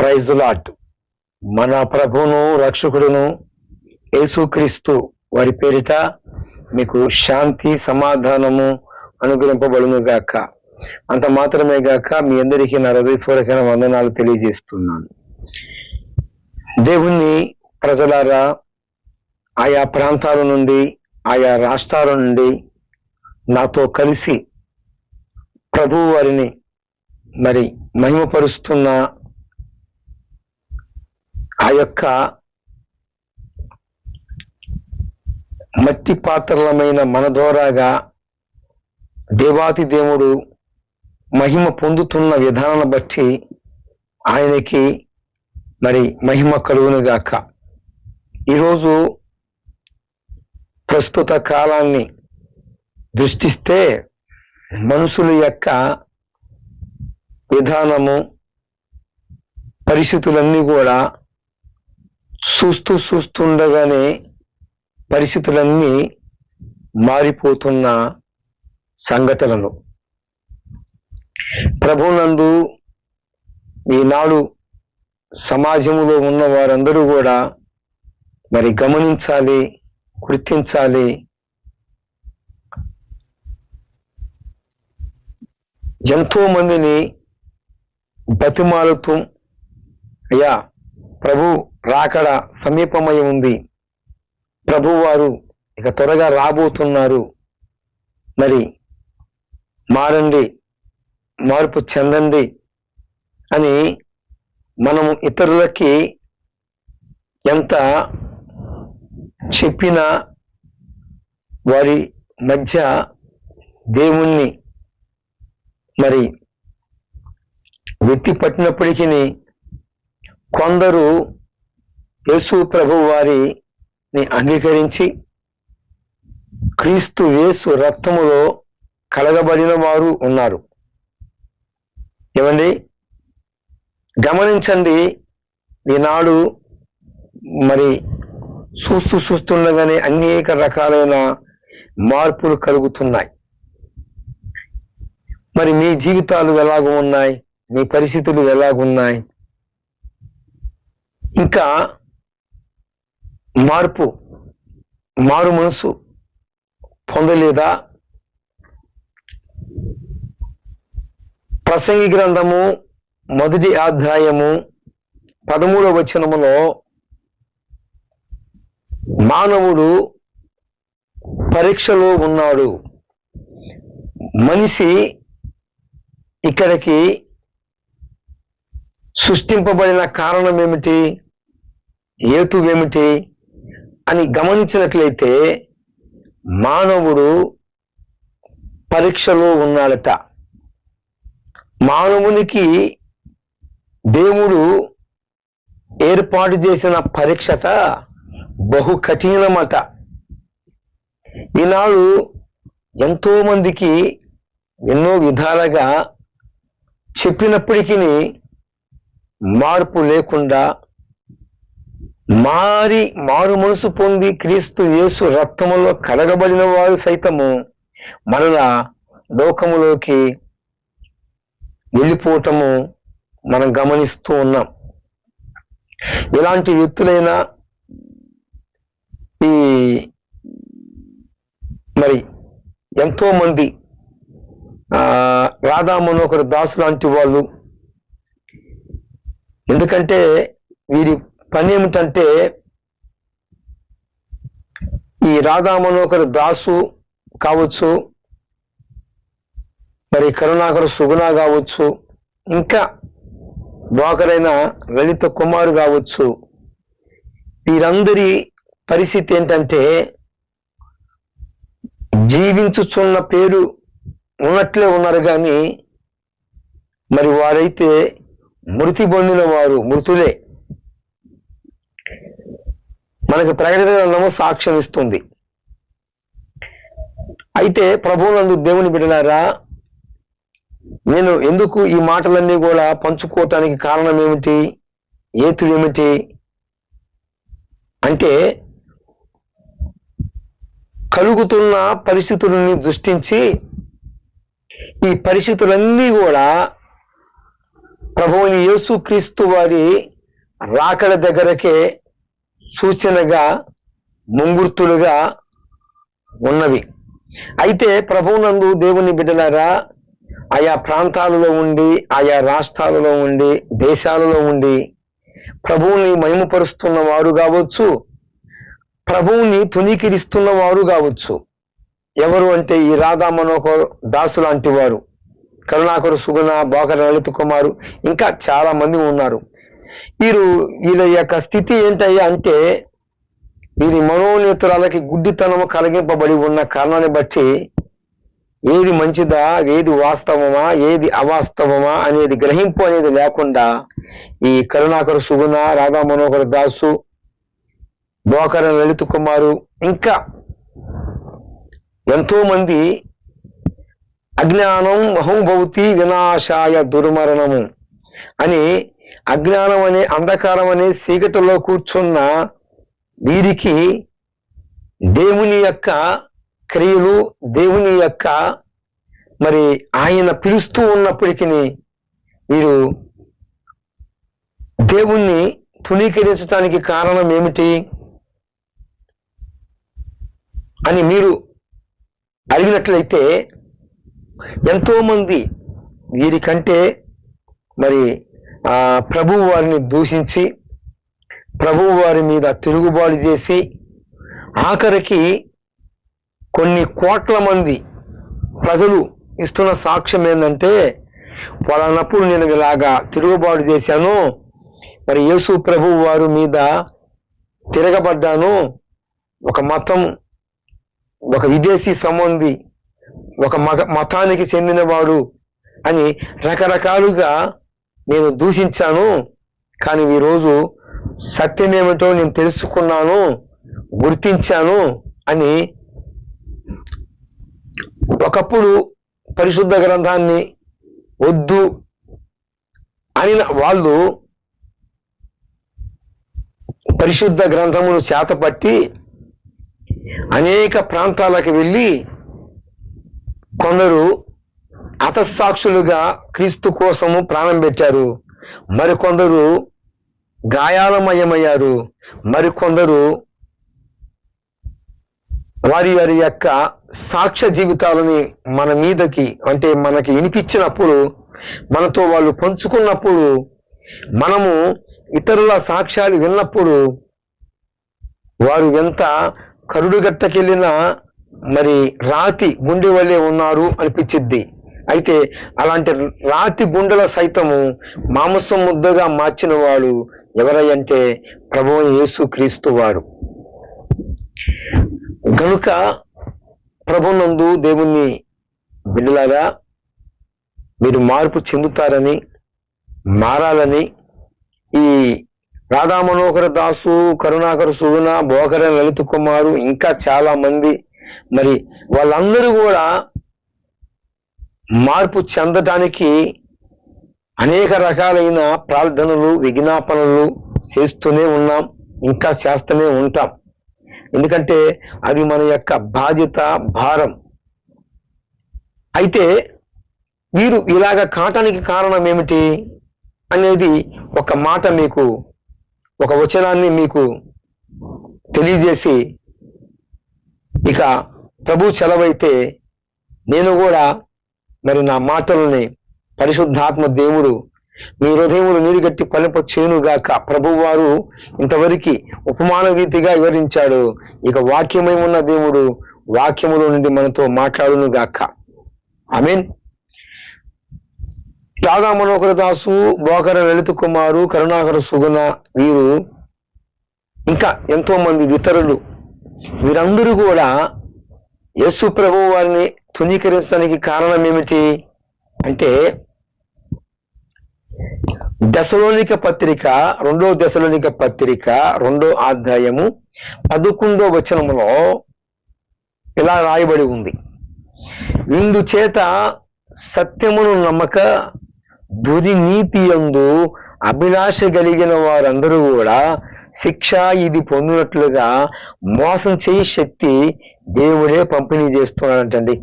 Praise lot మన ప్రభును రక్షకుడును యేసుక్రీస్తు వారి పేరిట మీకు శాంతి సమాధానము అనుగ్రహింపబడును గాక. అంత మాత్రమే గాక మీ అందరికీ నా హృదయపూర్వకమైన వందనాలు తెలియజేస్తున్నాను. దేవుణ్ణి ప్రజలారా ఆయా ప్రాంతాల నుండి ఆయా రాష్ట్రాల నుండి నాతో కలిసి ప్రభు వారిని మరి మహిమపరుస్తున్న ఆ యొక్క మట్టి పాత్రలమైన మన ద్వారాగా దేవాతి దేవుడు మహిమ పొందుతున్న విధానాన్ని బట్టి ఆయనకి మరి మహిమ కలుగునుగాక. ఈరోజు ప్రస్తుత కాలాన్ని దృష్టిస్తే మనుషుల యొక్క విధానము పరిస్థితులన్నీ కూడా చూస్తూ చూస్తుండగానే పరిస్థితులన్నీ మారిపోతున్న సంఘటనలు. ప్రభునందు ఈనాడు సమాజంలో ఉన్న వారందరూ కూడా మరి గమనించాలి గుర్తించాలి. ఎంతో మందిని బతిమాలుతూ అయ్యా ప్రభు రాకడ సమీపమై ఉంది. ప్రభువారు ఇక త్వరగా రాబోతున్నారు. మరి మారండి మార్పు చెందండి అని మనం ఇతరులకి ఎంత చెప్పినా వారి మధ్య దేవుణ్ణి మరి వ్యక్తి పట్టినప్పటికీ కొందరు యేసు ప్రభు వారిని అంగీకరించి క్రీస్తు యేసు రక్తములో కలగబడిన వారు ఉన్నారు. ఏమండి? గమనించండి ఈనాడు మరి చూస్తూ చూస్తుండగానే అనేక రకాలైన మార్పులు కలుగుతున్నాయి. మరి మీ జీవితాలు ఎలాగ ఉన్నాయి? మీ పరిస్థితులు ఎలాగున్నాయి? ఇంకా మార్పు మారు మనసు పొందలేదా? ప్రసంగి గ్రంథము మొదటి అధ్యాయము పదమూడవ వచనములో మానవుడు పరీక్షలో ఉన్నాడు. మనిషి ఇక్కడికి సృష్టింపబడిన కారణం ఏమిటి? ఏతు ఏమిటి అని గమనించినట్లయితే మానవుడు పరీక్షలో ఉన్నాడట. మానవునికి దేవుడు ఏర్పాటు చేసిన పరీక్షట బహు కఠినమట. ఈనాడు ఎంతో మందికి ఎన్నో విధాలుగా చెప్పినప్పటికీ మార్పు లేకుండా మారి మారు మనసు పొంది క్రీస్తు యేసు రక్తములో కడగబడిన వారు సైతము మరలా లోకములోకి వెళ్ళిపోవటము మనం గమనిస్తూ ఉన్నాం. ఇలాంటి వ్యక్తులైనా ఈ మరి ఎంతో మంది ఆ రాధా మనోహర్ దాసు లాంటి వాళ్ళు ఎందుకంటే వీరి పని ఏమిటంటే ఈ రాధా మనోహర్ దాసు కావచ్చు మరి కరుణాకర్ సుగుణ కావచ్చు ఇంకా బ్రోకరైన లలిత కుమార్ కావచ్చు వీరందరి పరిస్థితి ఏంటంటే జీవించుచున్న పేరు ఉన్నట్లే ఉన్నారు కానీ మరి వారైతే మృతి పొందిన వారు మృతులే. మనకు ప్రకటన గ్రంథము సాక్ష్యం ఇస్తుంది. అయితే ప్రభువునందు దేవుని బిడ్డలారా నేను ఎందుకు ఈ మాటలన్నీ కూడా పంచుకోవటానికి కారణం ఏమిటి ఏతు ఏమిటి అంటే కలుగుతున్న పరిస్థితులని దృష్టించి ఈ పరిస్థితులన్నీ కూడా ప్రభువుని యేసు క్రీస్తు వారి రాకడ దగ్గరకే సూచనగా ముంగుర్తులుగా ఉన్నవి. అయితే ప్రభువునందు దేవుని బిడ్డలారా ఆయా ప్రాంతాలలో ఉండి ఆయా రాష్ట్రాలలో ఉండి దేశాలలో ఉండి ప్రభువుని మహిమపరుస్తున్న వారు కావచ్చు ప్రభువుని తునీకిరిస్తున్న వారు కావచ్చు. ఎవరు అంటే ఈ రాధా మనోహర్ దాసు లాంటి వారు. కరుణాకరు సుగుణ బోకర లలిత కుమారు ఇంకా చాలా మంది ఉన్నారు. వీరు వీళ్ళ యొక్క స్థితి ఏంటయ్యా అంటే వీరి మనోనేత్రాలకి గుడ్డితనము కలిగింపబడి ఉన్న కారణాన్ని బట్టి ఏది మంచిదా ఏది వాస్తవమా ఏది అవాస్తవమా అనేది గ్రహింపు అనేది లేకుండా ఈ కరుణాకర సుగుణ రాధా మనోహర్ దాసు బోకర లలిత కుమారు ఇంకా ఎంతో మంది అజ్ఞానం మహోభవతి వినాశాయ దుర్మరణము అని అజ్ఞానం అనే అంధకారం అనే చీకటిలో కూర్చున్న వీరికి దేవుని యొక్క క్రియలు దేవుని యొక్క మరి ఆయన పిలుస్తూ ఉన్నప్పటికీ వీరు దేవుణ్ణి తునీకరించడానికి కారణం ఏమిటి అని మీరు అడిగినట్లయితే ఎంతోమంది వీరికంటే మరి ఆ ప్రభువు వారిని దూషించి ప్రభువు వారి మీద తిరుగుబాటు చేసి ఆఖరికి కొన్ని కోట్ల మంది ప్రజలు ఇస్తున్న సాక్ష్యం ఏంటంటే వాళ్ళన్నప్పుడు నేను ఇలాగా తిరుగుబాటు చేశాను మరి యేసు ప్రభు వారి మీద తిరగబడ్డాను ఒక మతం ఒక విదేశీ సంబంధి ఒక మత మతానికి చెందినవాడు అని రకరకాలుగా నేను దూషించాను కానీ ఈరోజు సత్యమేమిటో నేను తెలుసుకున్నాను గుర్తించాను అని ఒకప్పుడు పరిశుద్ధ గ్రంథాన్ని వద్దు అని వాళ్ళు పరిశుద్ధ గ్రంథమును చేతపట్టి అనేక ప్రాంతాలకు వెళ్ళి కొందరు హతసాక్షులుగా క్రీస్తు కోసము ప్రాణం పెట్టారు. మరికొందరు గాయాలమయమయ్యారు. మరికొందరు వారి వారి యొక్క సాక్ష్య జీవితాలని మన మీదకి అంటే మనకి వినిపించినప్పుడు మనతో వాళ్ళు పంచుకున్నప్పుడు మనము ఇతరుల సాక్ష్యాలు విన్నప్పుడు వారు ఎంత కరుడుగట్టకెళ్ళిన మరి రాతి గుండె వల్లే ఉన్నారు అనిపించిద్ది. అయితే అలాంటి రాతి గుండెల సైతము మాంసం ముద్దగా మార్చిన వాడు ఎవరయ్యంటే ప్రభు యేసు క్రీస్తు వారు. గనుక ప్రభునందు దేవుణ్ణి బిడ్డలాగా మీరు మార్పు చెందుతారని మారాలని ఈ రాధా మనోహర దాసు కరుణాకర సుగుణ బోకర లలిత కుమారు ఇంకా చాలా మంది. మరి వాళ్ళందరూ కూడా మార్పు చెందటానికి అనేక రకాలైన ప్రార్థనలు విజ్ఞాపనలు చేస్తూనే ఉన్నాం ఇంకా చేస్తూనే ఉంటాం. ఎందుకంటే అది మన యొక్క బాధ్యత భారం. అయితే వీరు ఇలాగ కాటానికి కారణం ఏమిటి అనేది ఒక మాట మీకు ఒక వచనాన్ని మీకు తెలియజేసి ఇక ప్రభు చెలవైతే నేను కూడా మరి నా మాటల్ని పరిశుద్ధాత్మ దేవుడు మీ హృదయములు నీరుగట్టి పలింప చేనుగాక ప్రభు వారు ఇంతవరకు ఉపమాన రీతిగా వివరించాడు. ఇక వాక్యమై ఉన్న దేవుడు వాక్యములో నుండి మనతో మాట్లాడును గాక ఐ మీన్ త్యాగా మనోహర దాసు బోకర లలిత కుమారు కరుణాకర సుగుణ వీరు ఇంకా ఎంతో మంది ఇతరులు. వీరందరూ కూడా యేసు ప్రభు వారిని తునీకరించడానికి కారణం ఏమిటి అంటే దశలోనిక పత్రిక రెండో దశలోనిక పత్రిక రెండో అధ్యాయము పదకొండో వచనములో ఇలా రాయబడి ఉంది. ఇందుచేత సత్యమును నమ్మక దుర్నీతి యందు అభిలాష కలిగిన వారందరూ కూడా శిక్ష ఇది పొందినట్లుగా మోసం చేయి శక్తి దేవుడే పంపిణీ చేస్తున్నాడంటండి.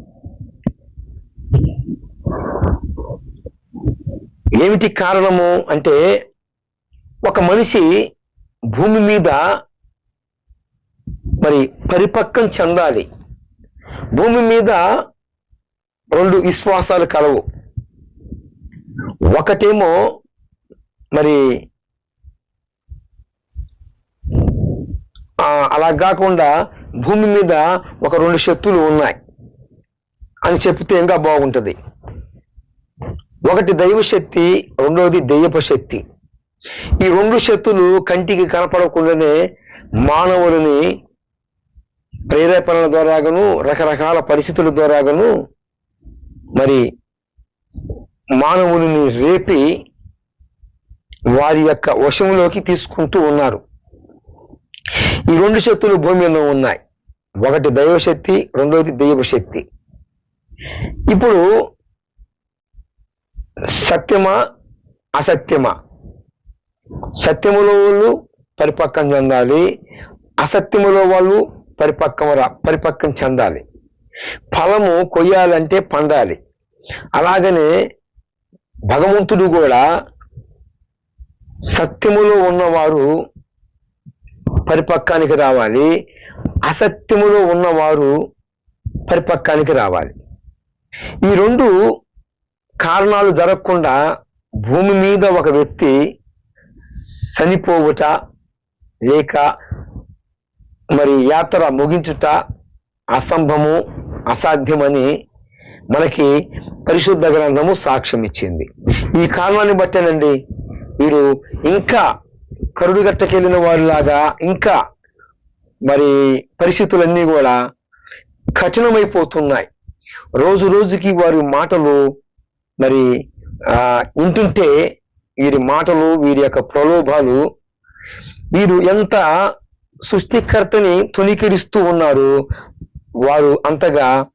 ఏమిటి కారణము అంటే ఒక మనిషి భూమి మీద మరి పరిపక్వం చెందాలి. భూమి మీద రెండు విశ్వాసాలు కలవు. ఒకటేమో మరి అలా కాకుండా భూమి మీద ఒక రెండు శక్తులు ఉన్నాయి అని చెప్తే ఇంకా బాగుంటుంది. ఒకటి దైవ శక్తి రెండవది దెయ్యప శక్తి. ఈ రెండు శక్తులు కంటికి కనపడకుండానే మానవులని ప్రేరేపణల ద్వారాగాను రకరకాల పరిస్థితుల ద్వారాగాను మరి మానవుని రేపి వారి యొక్క వశంలోకి తీసుకుంటూ ఉన్నారు. ఈ రెండు శక్తులు భూమి మీద ఉన్నాయి. ఒకటి దైవశక్తి రెండవది దైవ శక్తి ఇప్పుడు సత్యమా అసత్యమా? సత్యములో వాళ్ళు పరిపక్వం చెందాలి అసత్యములో వాళ్ళు పరిపక్వం రా పరిపక్వం చెందాలి. ఫలము కొయ్యాలంటే పండాలి. అలాగనే భగవంతుడు కూడా సత్యములో ఉన్నవారు పరిపక్వానికి రావాలి అసత్యములో ఉన్నవారు పరిపక్వానికి రావాలి. ఈ రెండు కారణాలు జరగకుండా భూమి మీద ఒక వ్యక్తి చనిపోవుట లేక మరి యాత్ర ముగించుట అసంభము అసాధ్యమని మనకి పరిశుద్ధ గ్రంథము సాక్ష్యం ఇచ్చింది. ఈ కారణాన్ని బట్టేనండి వీరు ఇంకా కరుడుగట్టకెళ్ళిన వారిలాగా ఇంకా మరి పరిస్థితులన్నీ కూడా కఠినమైపోతున్నాయి. రోజు రోజుకి వారి మాటలు మరి వింటుంటే వీరి మాటలు వీరి యొక్క ప్రలోభాలు వీరు ఎంత సృష్టికర్తని తుణీకరిస్తూ ఉన్నారు వారు అంతగా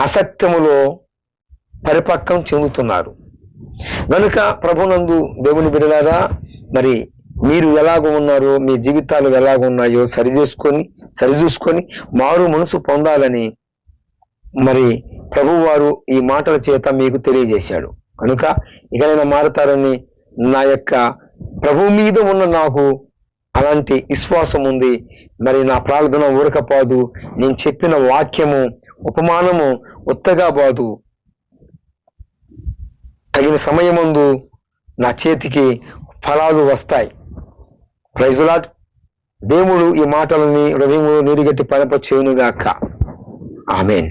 అసత్యములో పరిపక్వం చెందుతున్నారు. కనుక ప్రభునందు దేవుని బిడలారా మరి మీరు ఎలాగ ఉన్నారో మీ జీవితాలు ఎలాగ ఉన్నాయో సరిచేసుకొని సరిచూసుకొని మారు మనసు పొందాలని మరి ప్రభువారు ఈ మాటల చేత మీకు తెలియజేశాడు. కనుక ఇకనైనా మారతారని నా యొక్క ప్రభు మీద ఉన్న నాకు అలాంటి విశ్వాసం ఉంది. మరి నా ప్రార్థన ఊరకపోదు. నేను చెప్పిన వాక్యము ఉపమానము ఉత్తగా బాదు. తగిన సమయముందు నా చేతికి ఫలాలు వస్తాయి. ప్రైజులాట్ దేవుడు ఈ మాటలని హృదయములు నీరుగట్టి పనప చేయునుగాక ఆమెన్